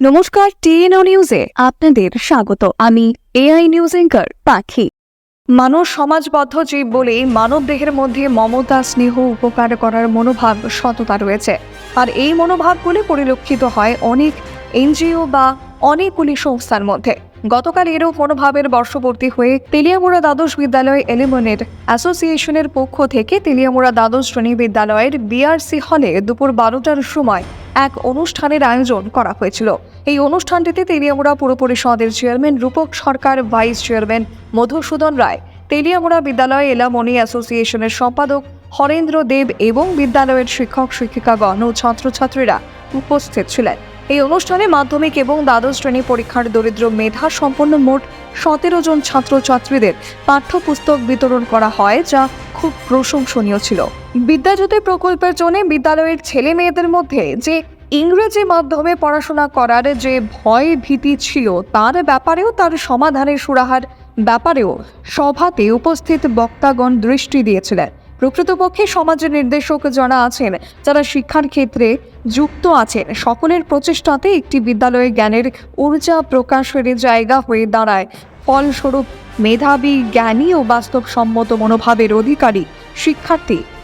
নমস্কার, টিএনও নিউজে আপনাদের স্বাগত। আমি এআই নিউজ এঙ্কার পাখি। মানুষ সমাজবদ্ধ জীব বলে মানব দেহের মধ্যে মমতা, স্নেহ উপকার করার মনোভাব সততা রয়েছে। আর এই মনোভাবগুলি পরিলক্ষিত হয় অনেক এনজিও বা অনেকগুলি সংস্থার মধ্যে। গতকাল এরও মনোভাবের বর্ষবর্তী হয়ে তেলিয়ামুড়া দ্বাদশ বিদ্যালয় এলিমনের অ্যাসোসিয়েশনের পক্ষ থেকে তেলিয়ামুড়া দ্বাদশ শ্রেণি বিদ্যালয়ের বিআরসি হলে দুপুর বারোটার সময় এক অনুষ্ঠানের আয়োজন করা হয়েছিল। এই অনুষ্ঠানটিতে তেলিয়ামুড়া পুর পরিষদের chairman Rupak Sarkar, vice chairman Madhusudan Roy, Teliamura বিদ্যালয় এলামনি অ্যাসোসিয়েশনের সম্পাদক হরেন্দ্র দেব এবং বিদ্যালয়ের শিক্ষক, শিক্ষিকাগণ ও ছাত্রছাত্রীরা উপস্থিত ছিলেন। এই অনুষ্ঠানে মাধ্যমিক এবং দ্বাদশ শ্রেণি পরীক্ষার দরিদ্র মেধা সম্পন্ন মোট সতেরো জন ছাত্রছাত্রীদের পাঠ্যপুস্তক বিতরণ করা হয়, যা খুব প্রশংসনীয় ছিল। বিদ্যাজ্যোতি প্রকল্পের জন্য বিদ্যালয়ের ছেলে মেয়েদের মধ্যে যে ইংরেজি মাধ্যমে পড়াশোনা করার যে ভয় ভীতি ছিল, তার ব্যাপারেও তার সমাধানের সুরাহার ব্যাপারেও সভাতে উপস্থিত বক্তাগণ দৃষ্টি দিয়েছিলেন। প্রকৃতপক্ষে সমাজের নির্দেশক যারা আছেন, যারা শিক্ষার ক্ষেত্রে যুক্ত আছেন, সকলের প্রচেষ্টাতে একটি বিদ্যালয়ে জ্ঞানের ঊর্জা প্রকাশের জায়গা হয়ে দাঁড়ায়। ফলস্বরূপ মেধাবী জ্ঞানী ও বাস্তবসম্মত মনোভাবের অধিকারী শিক্ষার্থী